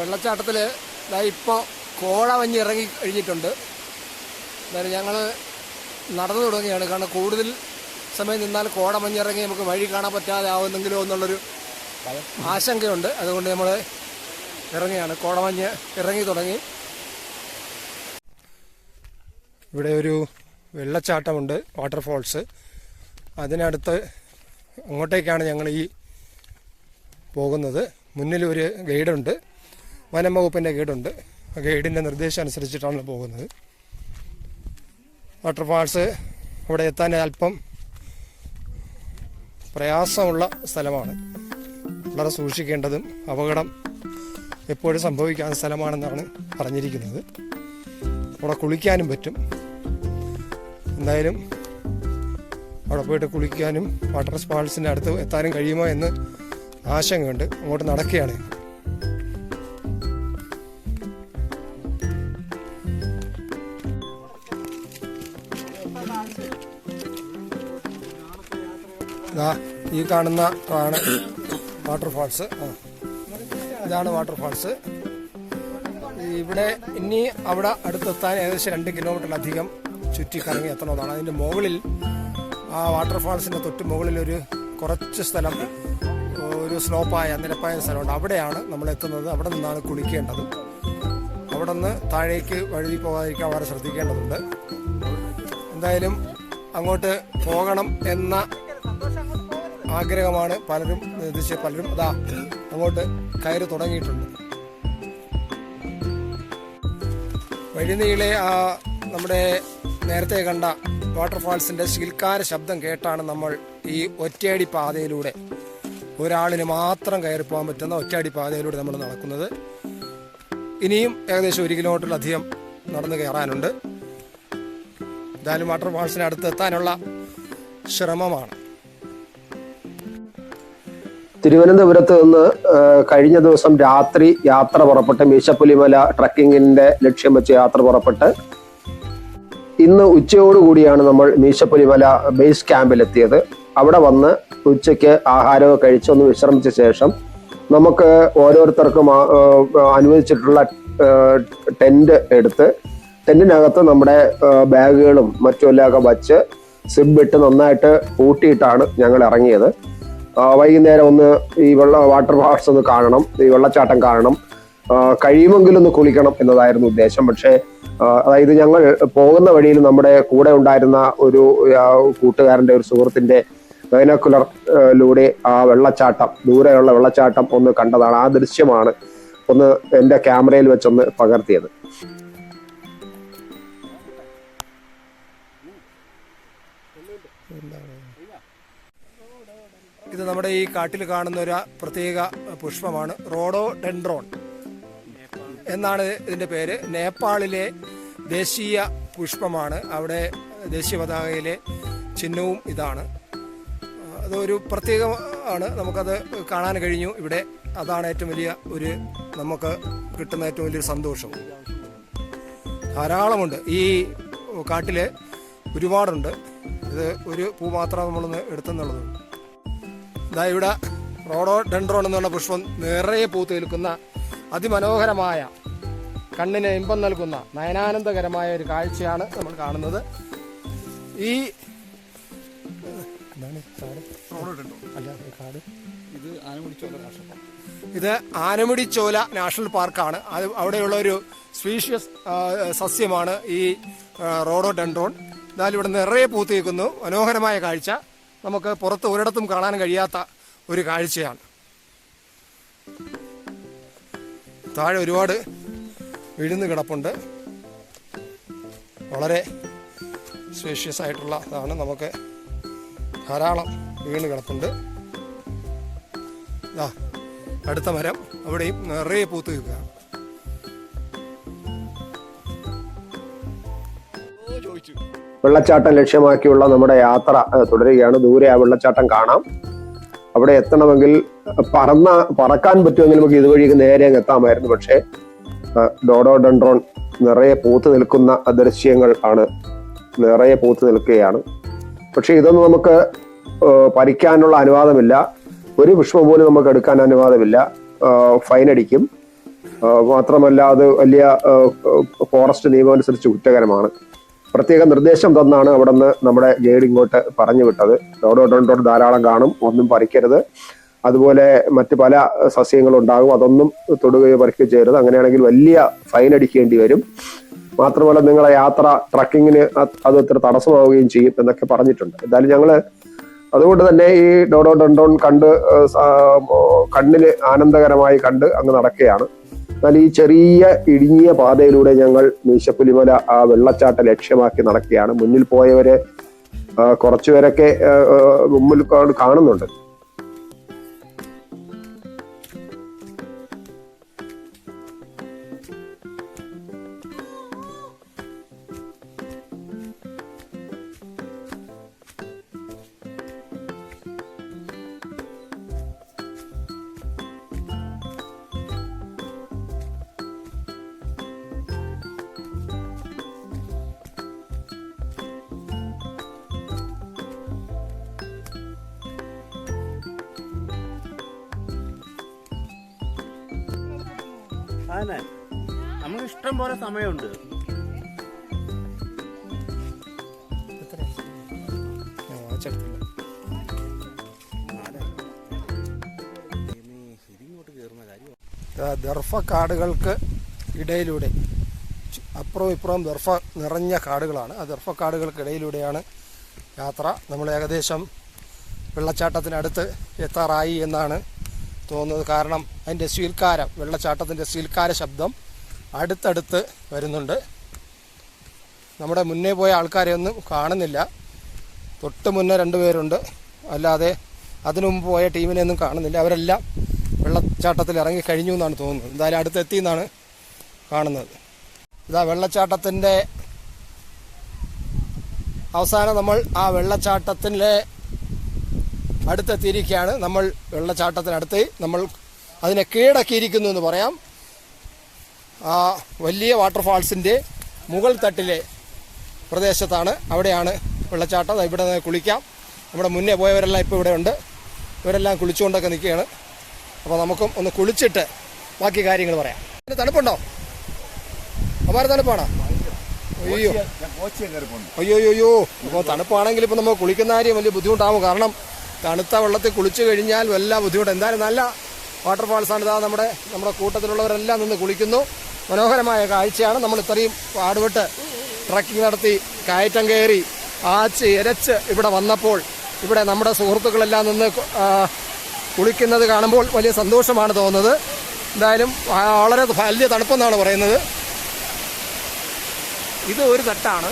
വെള്ളച്ചാട്ടത്തിൽ ഇപ്പോൾ കോഴ വഞ്ഞി ഇറങ്ങി കഴിഞ്ഞിട്ടുണ്ട്. എന്നാലും ഞങ്ങൾ നടന്നു തുടങ്ങിയാണ് കാരണം കൂടുതൽ സമയം നിന്നാൽ കോട മഞ്ഞിറങ്ങി നമുക്ക് വഴി കാണാൻ പറ്റാതെ ആവുന്നെങ്കിലോ എന്നുള്ളൊരു ആശങ്കയുണ്ട്. അതുകൊണ്ട് നമ്മൾ ഇറങ്ങിയാണ് കോടമഞ്ഞ് ഇറങ്ങി തുടങ്ങി. ഇവിടെ ഒരു വെള്ളച്ചാട്ടമുണ്ട് വാട്ടർഫോൾസ്. അതിനടുത്ത് അങ്ങോട്ടേക്കാണ് ഞങ്ങൾ ഈ പോകുന്നത്. മുന്നിൽ ഒരു ഗൈഡുണ്ട്. വനം വകുപ്പിന്റെ ഗൈഡുണ്ട്. ഗൈഡിന്റെ നിർദ്ദേശം അനുസരിച്ചിട്ടാണ് പോകുന്നത്. വാട്ടർഫാൾസ് അവിടെ എത്താൻ അല്പം പ്രയാസമുള്ള സ്ഥലമാണ്. വളരെ സൂക്ഷിക്കേണ്ടതും അപകടം എപ്പോഴും സംഭവിക്കാൻ സ്ഥലമാണെന്നാണ് പറഞ്ഞിരിക്കുന്നത്. അവിടെ കുളിക്കാനും പറ്റും. എന്തായാലും അവിടെ പോയിട്ട് കുളിക്കാനും വാട്ടർ സ്പാൾസിന്റെ അടുത്ത് എത്താനും കഴിയുമോ എന്ന് ആശങ്കയുണ്ട്. അങ്ങോട്ട് നടക്കുകയാണ്. ഇതാ ഈ കാണുന്ന ആണ് വാട്ടർഫാൾസ് ഇതാണ് വാട്ടർഫാൾസ് ഇവിടെ ഇനി അവിടെ അടുത്തെത്താൻ ഏകദേശം രണ്ട് കിലോമീറ്ററിലധികം ചുറ്റി കറങ്ങി എത്തണമെന്നാണ് അതിന്റെ മുകളിൽ ആ വാട്ടർഫാൾസിന്റെ തൊട്ട് മുകളിൽ ഒരു കുറച്ച് സ്ഥലം ഒരു സ്ലോപ്പായ നിരപ്പായ സ്ഥലമുണ്ട്. അവിടെയാണ് നമ്മൾ എത്തുന്നത്. അവിടെ നിന്നാണ് കുളിക്കേണ്ടത്. അവിടെ നിന്ന് താഴേക്ക് വഴുതി പോകാതിരിക്കാൻ വളരെ ശ്രദ്ധിക്കേണ്ടതുണ്ട്. എന്തായാലും അങ്ങോട്ട് പോകണം എന്ന ആഗ്രഹമാണ് പലരും നിർദ്ദേശിച്ച പലരും. അതാ അങ്ങോട്ട് കയറി തുടങ്ങിയിട്ടുണ്ട്. വഴിനീളെ ആ നമ്മുടെ നേരത്തെ കണ്ട വാട്ടർഫാൾസിന്റെ ശിൽക്കാര ശബ്ദം കേട്ടാണ് നമ്മൾ ഈ ഒറ്റയടി പാതയിലൂടെ ഒരാളിന് മാത്രം കയറി പോകാൻ പറ്റുന്ന ഒറ്റയടി പാതയിലൂടെ നമ്മൾ നടക്കുന്നത്. ഇനിയും ഏകദേശം ഒരു കിലോമീറ്ററിലധികം നടന്നു കയറാനുണ്ട്. എന്തായാലും വാട്ടർഫാൾസിന് അടുത്ത് എത്താനുള്ള ശ്രമമാണ്. തിരുവനന്തപുരത്ത് നിന്ന് കഴിഞ്ഞ ദിവസം രാത്രി യാത്ര പുറപ്പെട്ട് മീശപ്പുലിമല ട്രക്കിങ്ങിന്റെ ലക്ഷ്യം വെച്ച് യാത്ര പുറപ്പെട്ട് ഇന്ന് ഉച്ചയോടുകൂടിയാണ് നമ്മൾ മീശപ്പുലിമല ബേസ് ക്യാമ്പിലെത്തിയത്. അവിടെ വന്ന് ഉച്ചയ്ക്ക് ആഹാരമൊക്കെ കഴിച്ചൊന്ന് വിശ്രമിച്ച ശേഷം നമുക്ക് ഓരോരുത്തർക്കും അനുവദിച്ചിട്ടുള്ള ടെന്റ് എടുത്ത് ടെന്റിനകത്ത് നമ്മുടെ ബാഗുകളും മറ്റുമെല്ലാം വച്ച് സിബ് ഇട്ട് നന്നായിട്ട് പൂട്ടിയിട്ടാണ് ഞങ്ങൾ ഇറങ്ങിയത്. വൈകുന്നേരം ഒന്ന് ഈ വെള്ള വാട്ടർ ഫാൾസ് ഒന്ന് കാണണം ഈ വെള്ളച്ചാട്ടം കാണണം കഴിയുമെങ്കിൽ ഒന്ന് കുളിക്കണം എന്നതായിരുന്നു ഉദ്ദേശം. പക്ഷേ അതായത് ഞങ്ങൾ പോകുന്ന വഴിയിൽ നമ്മുടെ കൂടെ ഉണ്ടായിരുന്ന ഒരു കൂട്ടുകാരന്റെ ഒരു സുഹൃത്തിന്റെ ബൈനോക്കുലറിലൂടെ ആ വെള്ളച്ചാട്ടം ദൂരെയുള്ള വെള്ളച്ചാട്ടം ഒന്ന് കണ്ടതാണ്. ആ ദൃശ്യമാണ് ഒന്ന് എന്റെ ക്യാമറയിൽ വെച്ചൊന്ന് പകർത്തിയത്. നമ്മുടെ ഈ കാട്ടിൽ കാണുന്ന ഒരു പ്രത്യേക പുഷ്പമാണ്. റോഡോ ഡെൻഡ്രോൺ എന്നാണ് ഇതിന്റെ പേര്. നേപ്പാളിലെ ദേശീയ പുഷ്പമാണ്. അവിടെ ദേശീയ പതാകയിലെ ചിഹ്നവും ഇതാണ്. അതൊരു പ്രത്യേകമാണ് നമുക്കത് കാണാൻ കഴിഞ്ഞു ഇവിടെ. അതാണ് ഏറ്റവും വലിയ ഒരു നമുക്ക് കിട്ടുന്ന ഏറ്റവും വലിയൊരു സന്തോഷം. ധാരാളമുണ്ട്. ഈ കാട്ടിൽ ഒരുപാടുണ്ട്. ഇത് ഒരു പൂ മാത്രം നമ്മളൊന്ന് എടുത്തെന്നുള്ളത്. ഇതാ ഇവിടെ റോഡോ ഡെൻഡ്രോൺ എന്ന് പറഞ്ഞ പുഷ്പം നിറയെ പൂത്ത് നിൽക്കുന്ന അതിമനോഹരമായ കണ്ണിന് ഇമ്പം നൽകുന്ന നയനാനന്ദകരമായ ഒരു കാഴ്ചയാണ് നമ്മൾ കാണുന്നത്. ഈ ഇത് ഇത് ആനമുടിച്ചോല നാഷണൽ പാർക്കാണ്. അത് അവിടെയുള്ള ഒരു സ്പീഷ്യസ് സസ്യമാണ് ഈ റോഡോ ഡെൻഡ്രോൺ എന്നാലും ഇവിടെ നിറയെ പൂത്തിയേക്കുന്നു മനോഹരമായ കാഴ്ച. നമുക്ക് പുറത്ത് ഒരിടത്തും കാണാൻ കഴിയാത്ത ഒരു കാഴ്ചയാണ്. താഴെ ഒരുപാട് വിഴുന്ന് കിടപ്പുണ്ട്. വളരെ സ്പേഷ്യസ് ആയിട്ടുള്ള ഇതാണ് നമുക്ക് ധാരാളം വീണ് കിടപ്പുണ്ട്. ഇതാ അടുത്ത മരം അവിടെയും നിറയെ പൂത്ത് നിൽക്കുക ഓ ചോദിച്ചു. വെള്ളച്ചാട്ടം ലക്ഷ്യമാക്കിയുള്ള നമ്മുടെ യാത്ര തുടരുകയാണ്. ദൂരെ ആ വെള്ളച്ചാട്ടം കാണാം. അവിടെ എത്തണമെങ്കിൽ പറന്ന പറക്കാൻ പറ്റുമെങ്കിൽ നമുക്ക് ഇതുവഴി നേരെ അങ്ങ് എത്താമായിരുന്നു. പക്ഷേ ഡോഡോ ഡൻഡ്രോൺ നിറയെ പൂത്ത് നിൽക്കുന്ന ദൃശ്യങ്ങൾ ആണ്. നിറയെ പൂത്ത് നിൽക്കുകയാണ്. പക്ഷെ ഇതൊന്നും നമുക്ക് പരിക്കാനുള്ള അനുവാദമില്ല. ഒരു പുഷ്പം പോലും നമുക്ക് എടുക്കാൻ അനുവാദമില്ല. ഫൈൻ അടിക്കും. മാത്രമല്ല അത് വലിയ ഫോറസ്റ്റ് നിയമം അനുസരിച്ച് കുറ്റകരമാണ്. പ്രത്യേക നിർദ്ദേശം തന്നാണ് അവിടെ നിന്ന് നമ്മുടെ ഗൈഡ് ഇങ്ങോട്ട് പറഞ്ഞു വിട്ടത്. ഡോഡോട്ടോട്ട് ധാരാളം കാണും ഒന്നും പറിക്കരുത്. അതുപോലെ മറ്റു പല സസ്യങ്ങളും ഉണ്ടാകും അതൊന്നും തൊടുകയോ പറിക്കുകയോ ചെയ്യരുത്. അങ്ങനെയാണെങ്കിൽ വലിയ ഫൈൻ അടിക്കേണ്ടി വരും. മാത്രമല്ല നിങ്ങളെ യാത്ര ട്രക്കിങ്ങിന് അത് ഇത്ര തടസ്സമാവുകയും ചെയ്യും എന്നൊക്കെ പറഞ്ഞിട്ടുണ്ട്. എന്തായാലും ഞങ്ങൾ അതുകൊണ്ട് തന്നെ ഈ ഡോഡോ ഡണ്ടോൺ കണ്ട് കണ്ണിന് ആനന്ദകരമായി കണ്ട് അങ്ങ് നടക്കുകയാണ്. എന്നാൽ ഈ ചെറിയ ഇടുങ്ങിയ പാതയിലൂടെ ഞങ്ങൾ മീശപ്പുലിമല ആ വെള്ളച്ചാട്ട ലക്ഷ്യമാക്കി നടക്കുകയാണ്. മുന്നിൽ പോയവരെ കുറച്ചുപേരൊക്കെ മുമ്പിൽ കാണുന്നുണ്ട്. അതന്നെ നമുക്ക് ഇഷ്ടം പോലെ സമയമുണ്ട്. ദർഫ കാടുകൾക്ക് ഇടയിലൂടെ അപ്പുറവും ഇപ്പുറവും ദർഫ നിറഞ്ഞ കാടുകളാണ്. ആ ദർഫ കാടുകൾക്ക് ഇടയിലൂടെയാണ് യാത്ര. നമ്മൾ ഏകദേശം വെള്ളച്ചാട്ടത്തിനടുത്ത് എത്താറായി എന്നാണ് തോന്നുന്നത് കാരണം അതിന്റെ സ്വീൽക്കാരം വെള്ളച്ചാട്ടത്തിന്റെ സ്വീൽക്കാര ശബ്ദം അടുത്തടുത്ത് വരുന്നുണ്ട്. നമ്മുടെ മുന്നേ പോയ ആൾക്കാരെ ഒന്നും കാണുന്നില്ല. തൊട്ട് മുന്നേ രണ്ട് പേരുണ്ട്. അല്ലാതെ അതിനു മുമ്പ് പോയ ടീമിനെ ഒന്നും കാണുന്നില്ല. അവരെല്ലാം വെള്ളച്ചാട്ടത്തിൽ ഇറങ്ങി കഴിഞ്ഞു എന്നാണ് തോന്നുന്നത്. എന്തായാലും അടുത്തെത്തി എന്നാണ് കാണുന്നത്. ഇതാ വെള്ളച്ചാട്ടത്തിന്റെ അവസാനം നമ്മൾ ആ വെള്ളച്ചാട്ടത്തിലെ അടുത്തെത്തിയിരിക്കുകയാണ്. നമ്മൾ വെള്ളച്ചാട്ടത്തിനടുത്ത് നമ്മൾ അതിനെ കീഴടക്കിയിരിക്കുന്നു എന്ന് പറയാം. ആ വലിയ വാട്ടർഫാൾസിന്റെ മുകൾ തട്ടിലെ പ്രദേശത്താണ് അവിടെയാണ് വെള്ളച്ചാട്ടം. ഇവിടെ നിന്ന് കുളിക്കാം. നമ്മുടെ മുന്നേ പോയവരെല്ലാം ഇപ്പോൾ ഇവിടെ ഉണ്ട്. ഇവരെല്ലാം കുളിച്ചുകൊണ്ടൊക്കെ നിൽക്കുകയാണ്. അപ്പോൾ നമുക്കും ഒന്ന് കുളിച്ചിട്ട് ബാക്കി കാര്യങ്ങൾ പറയാം. പിന്നെ തണുപ്പുണ്ടോ? അപാര തണുപ്പാണോ? അയ്യോ. അയ്യോ അയ്യോ അയ്യോ അപ്പോൾ തണുപ്പാണെങ്കിൽ ഇപ്പോൾ നമ്മൾ കുളിക്കുന്ന കാര്യം വലിയ ബുദ്ധിമുട്ടാവും. കാരണം തണുത്ത വെള്ളത്തിൽ കുളിച്ചു കഴിഞ്ഞാൽ വല്ല ബുദ്ധിമുട്ട്. എന്തായാലും നല്ല വാട്ടർഫാൾസ് ആണ് ഇതാ നമ്മുടെ നമ്മുടെ കൂട്ടത്തിലുള്ളവരെല്ലാം നിന്ന് കുളിക്കുന്നു. മനോഹരമായ കാഴ്ചയാണ്. നമ്മൾ ഇത്രയും പാടുപെട്ട് ട്രക്കിംഗ് നടത്തി കയറ്റം കയറി ആച്ച് ഇരച്ച് ഇവിടെ വന്നപ്പോൾ ഇവിടെ നമ്മുടെ സുഹൃത്തുക്കളെല്ലാം നിന്ന് കുളിക്കുന്നത് കാണുമ്പോൾ വലിയ സന്തോഷമാണ് തോന്നുന്നത്. എന്തായാലും വളരെ വലിയ തണുപ്പെന്നാണ് പറയുന്നത്. ഇത് ഒരു തട്ടാണ്.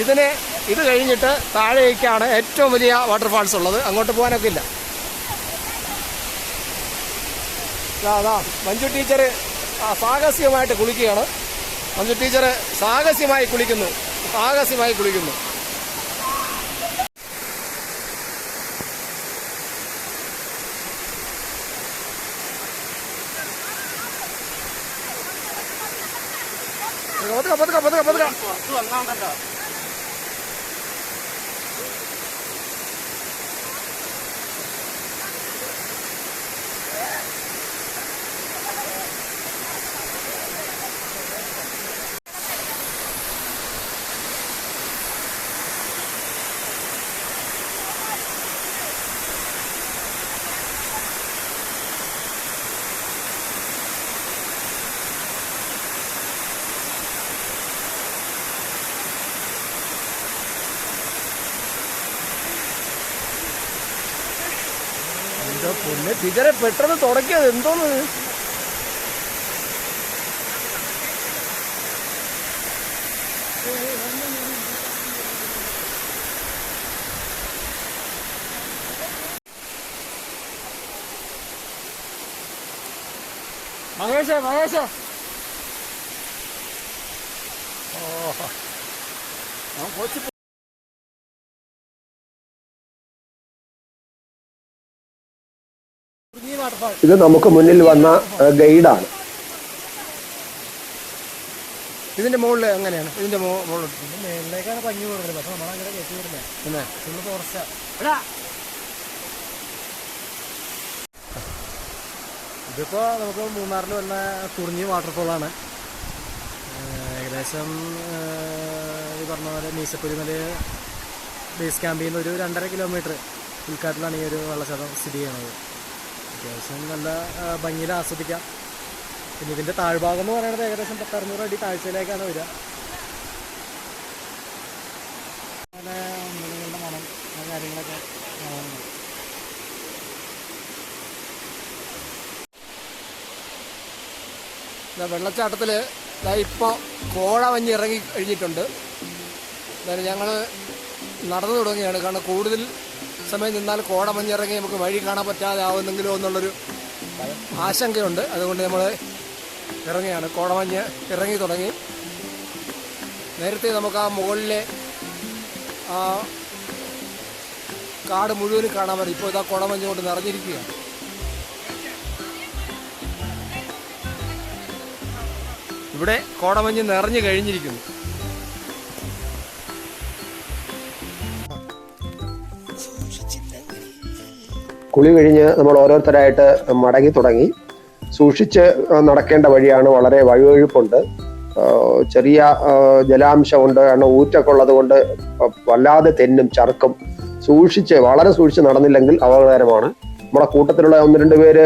ഇതിനെ ഇത് കഴിഞ്ഞിട്ട് താഴേക്കാണ് ഏറ്റവും വലിയ വാട്ടർഫാൾസ് ഉള്ളത്. അങ്ങോട്ട് പോകാനൊക്കെ ഇല്ല. ദാ, മഞ്ജു ടീച്ചർ സാഹസികമായിട്ട് കുളിക്കുകയാണ്. മഞ്ജു ടീച്ചർ സാഹസ്യമായി കുളിക്കുന്നു. സാഹസ്യമായി കുളിക്കുന്നു. പതുക്കെ പതുക്കെ പതുക്കെ പതുക്കെ. പൊന്നെ ടീച്ചറെ പെട്ടെന്ന് തുടക്കിയത് എന്തോന്ന്? മഹേഷ മഹേഷ. അവൻ കൊച്ചു ഇത് നമുക്ക് മുന്നിൽ വന്ന ഗൈഡാണ്. ഇതിന്റെ മുകളിൽ അങ്ങനെയാണ്. ഇതിന്റെ ഇതിപ്പോ നമുക്ക് മൂന്നാറിൽ വന്ന കുറിഞ്ഞി വാട്ടർഫോളാണ്. ഏകദേശം ഈ പറഞ്ഞ പോലെ മീശപ്പുരിമല ബേസ് ക്യാമ്പിൽ നിന്ന് ഒരു രണ്ടര കിലോമീറ്റർ ഉൾക്കാട്ടിലാണ് ഈ ഒരു വെള്ളച്ചാട്ടം സ്ഥിതി ചെയ്യുന്നത്. അത്യാവശ്യം നല്ല ഭംഗിയിൽ ആസ്വദിക്കാം. പിന്നെ ഇതിന്റെ താഴ്ഭാഗം എന്ന് പറയുന്നത് ഏകദേശം പത്തറുന്നൂറ് അടി താഴ്ചയിലേക്കാണ് വരിക. അങ്ങനെ മണം കാര്യങ്ങളൊക്കെ ഇപ്പോൾ കോഴ വഞ്ഞി ഇറങ്ങി കഴിഞ്ഞിട്ടുണ്ട്. ഞങ്ങൾ നടന്നു തുടങ്ങുകയാണ്. കാരണം കൂടുതൽ സമയം നിന്നാൽ കോട മഞ്ഞിറങ്ങി നമുക്ക് വഴി കാണാൻ പറ്റാതെ ആവുന്നെങ്കിലോ എന്നുള്ളൊരു ആശങ്കയുണ്ട്. അതുകൊണ്ട് നമ്മൾ ഇറങ്ങിയാണ് കോടമഞ്ഞ് ഇറങ്ങി തുടങ്ങി. നേരത്തെ നമുക്ക് ആ മുകളിലെ ആ കാട് മുഴുവനും കാണാൻ പറ്റും. ഇപ്പോൾ ഇതാ കോടമഞ്ഞ് കൊണ്ട് നിറഞ്ഞിരിക്കുകയാണ്. ഇവിടെ കോടമഞ്ഞ് നിറഞ്ഞു കഴിഞ്ഞിരിക്കുന്നു. കുളി കഴിഞ്ഞ് നമ്മൾ ഓരോരുത്തരായിട്ട് മടങ്ങി തുടങ്ങി. സൂക്ഷിച്ച് നടക്കേണ്ട വഴിയാണ് വളരെ വഴുവഴുപ്പുണ്ട് ചെറിയ ജലാംശമുണ്ട് കാരണം ഊറ്റൊക്കെ ഉള്ളത് കൊണ്ട് വല്ലാതെ തെന്നും ചർക്കും സൂക്ഷിച്ച് വളരെ സൂക്ഷിച്ച് നടന്നില്ലെങ്കിൽ അപകടകരമാണ്. നമ്മുടെ കൂട്ടത്തിലുള്ള ഒന്ന് രണ്ട് പേര്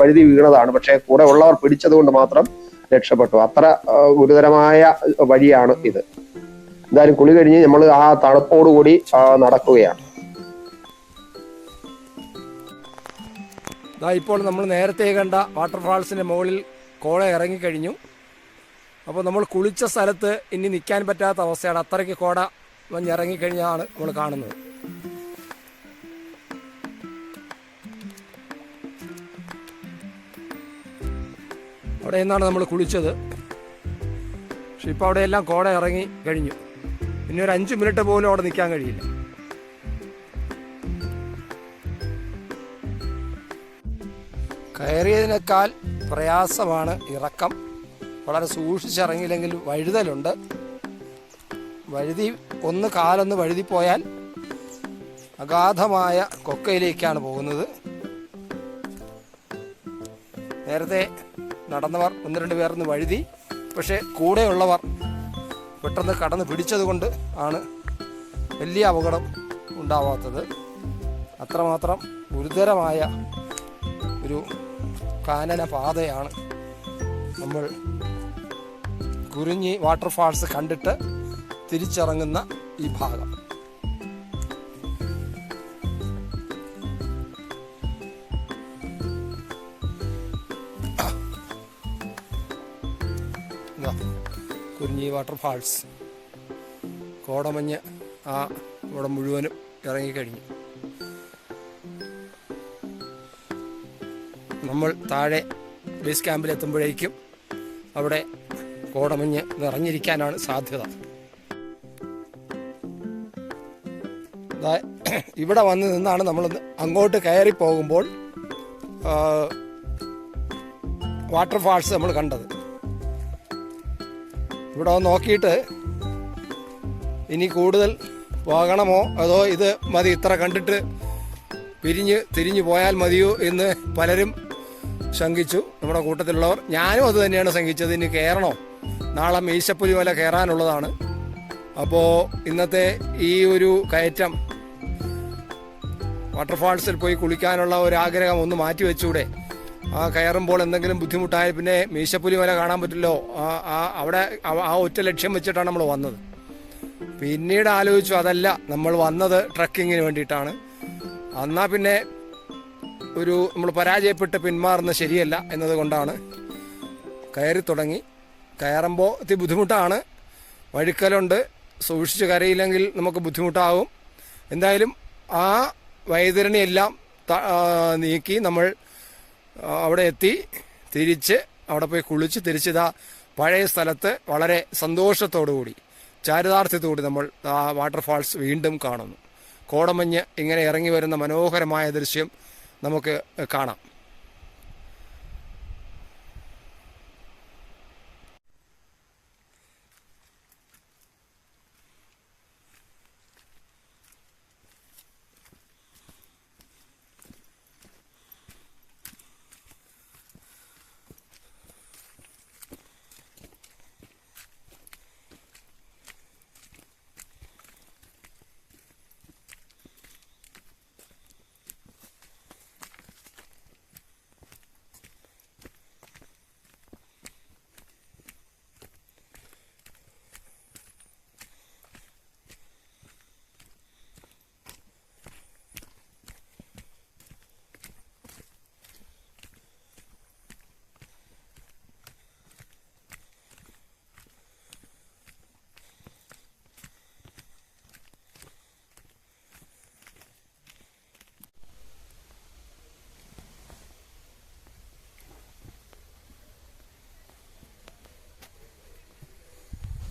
വഴുതി വീണതാണ്. പക്ഷേ കൂടെ ഉള്ളവർ പിടിച്ചത് കൊണ്ട് മാത്രം രക്ഷപ്പെട്ടു. അത്ര ഗുരുതരമായ വഴിയാണ് ഇത്. എന്തായാലും കുളി കഴിഞ്ഞ് നമ്മൾ ആ തണുപ്പോടുകൂടി നടക്കുകയാണ്. ദാ ഇപ്പോൾ നമ്മൾ നേരത്തെ കണ്ട വാട്ടർഫാൾസിന്റെ മുകളിൽ കോഴ ഇറങ്ങിക്കഴിഞ്ഞു. അപ്പോൾ നമ്മൾ കുളിച്ച സ്ഥലത്ത് ഇനി നിൽക്കാൻ പറ്റാത്ത അവസ്ഥയാണ്. അത്രയ്ക്ക് കോട വഞ്ഞിറങ്ങിക്കഴിഞ്ഞാണ് നമ്മൾ കാണുന്നത്. അവിടെ നിന്നാണ് നമ്മൾ കുളിച്ചത്. പക്ഷെ ഇപ്പോൾ അവിടെയെല്ലാം കോട ഇറങ്ങി കഴിഞ്ഞു. ഇനി ഒരു അഞ്ച് മിനിറ്റ് പോലും അവിടെ നിൽക്കാൻ കഴിയില്ല. കയറിയതിനേക്കാൾ പ്രയാസമാണ് ഇറക്കം. വളരെ സൂക്ഷിച്ചിറങ്ങിയില്ലെങ്കിൽ വഴുതലുണ്ട്. വഴുതി ഒന്ന് കാലൊന്ന് വഴുതിപ്പോയാൽ അഗാധമായ കൊക്കയിലേക്കാണ് പോകുന്നത്. നേരത്തെ നടന്നവർ ഒന്ന് രണ്ട് പേർന്ന് വഴുതി പക്ഷേ കൂടെയുള്ളവർ പെട്ടെന്ന് കടന്ന് പിടിച്ചതുകൊണ്ട് ആണ് വലിയ അപകടം ഉണ്ടാവാത്തത്. അത്രമാത്രം ഗുരുതരമായ ഒരു കാനന പാതയാണ്. നമ്മൾ കുറിഞ്ഞി വാട്ടർഫാൾസ് കണ്ടിട്ട് തിരിച്ചിറങ്ങുന്ന ഈ ഭാഗം. ഇതാ, കുരിഞ്ഞി വാട്ടർഫാൾസ്. കോടമഞ്ഞ് ആ ഇവിടെ മുഴുവനും ഇറങ്ങിക്കഴിഞ്ഞു. നമ്മൾ താഴെ ബേസ് ക്യാമ്പിലെത്തുമ്പോഴേക്കും അവിടെ കോടമഞ്ഞ് നിറഞ്ഞിരിക്കാനാണ് സാധ്യത. ഇവിടെ വന്ന് നിന്നാണ് നമ്മൾ അങ്ങോട്ട് കയറി പോകുമ്പോൾ വാട്ടർഫാൾസ് നമ്മൾ കണ്ടത്. ഇവിടെ നോക്കിയിട്ട് ഇനി കൂടുതൽ പോകണമോ അതോ ഇത് മതി ഇത്ര കണ്ടിട്ട് പിരിഞ്ഞ് തിരിഞ്ഞു പോയാൽ മതിയോ എന്ന് പലരും ശങ്കിച്ചു. നമ്മുടെ കൂട്ടത്തിലുള്ളവർ. ഞാനും അത് തന്നെയാണ് ശങ്കിച്ചത്. ഇനി കയറണോ നാളെ മീശപ്പുലി മല കയറാനുള്ളതാണ് അപ്പോൾ ഇന്നത്തെ ഈ ഒരു കയറ്റം വാട്ടർഫാൾസിൽ പോയി കുളിക്കാനുള്ള ഒരു ആഗ്രഹം ഒന്ന് മാറ്റി വെച്ചൂടെ ആ കയറുമ്പോൾ എന്തെങ്കിലും ബുദ്ധിമുട്ടായാൽ പിന്നെ മീശപ്പുലി വരെ കാണാൻ പറ്റില്ലോ? ആ അവിടെ ആ ഒറ്റ ലക്ഷ്യം വെച്ചിട്ടാണ് നമ്മൾ വന്നത്. പിന്നീട് ആലോചിച്ചു അതല്ല നമ്മൾ വന്നത് ട്രക്കിങ്ങിന് വേണ്ടിയിട്ടാണ്. എന്നാൽ പിന്നെ ഒരു നമ്മൾ പരാജയപ്പെട്ട് പിന്മാറുന്നത് ശരിയല്ല എന്നതുകൊണ്ടാണ് കയറി തുടങ്ങി. കയറുമ്പോൾ ഇത്തിരി ബുദ്ധിമുട്ടാണ്. വഴുക്കലുണ്ട്. സൂക്ഷിച്ച് കരയില്ലെങ്കിൽ നമുക്ക് ബുദ്ധിമുട്ടാവും. എന്തായാലും ആ വൈതരണിയെല്ലാം നീക്കി നമ്മൾ അവിടെ എത്തി. തിരിച്ച് അവിടെ പോയി കുളിച്ച് തിരിച്ചിതാ പഴയ സ്ഥലത്ത് വളരെ കൂടി ചാരിതാർത്ഥ്യത്തോടെ നമ്മൾ ആ വാട്ടർഫാൾസ് വീണ്ടും കാണുന്നു. കോടമഞ്ഞ് ഇങ്ങനെ ഇറങ്ങി വരുന്ന മനോഹരമായ ദൃശ്യം നമുക്ക് കാണാം.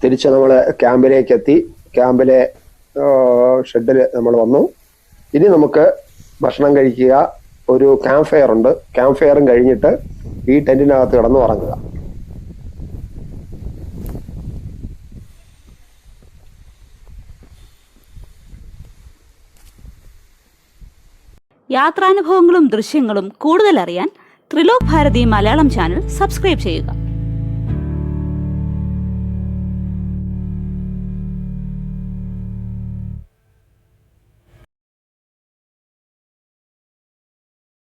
തിരിച്ച് നമ്മൾ ക്യാമ്പിലേക്ക് എത്തി ക്യാമ്പിലെ ഷെഡിൽ നമ്മൾ വന്നു. ഇനി നമുക്ക് ഭക്ഷണം കഴിക്കുക. ഒരു ക്യാമ്പ് ഫെയർ ഉണ്ട്. ക്യാമ്പ് ഫെയറും കഴിഞ്ഞിട്ട് ഈ ടെന്റിനകത്ത് കിടന്ന് ഉറങ്ങുക. യാത്രാനുഭവങ്ങളും ദൃശ്യങ്ങളും കൂടുതൽ അറിയാൻ ത്രിലോക് ഭാരതി മലയാളം ചാനൽ സബ്സ്ക്രൈബ് ചെയ്യുക.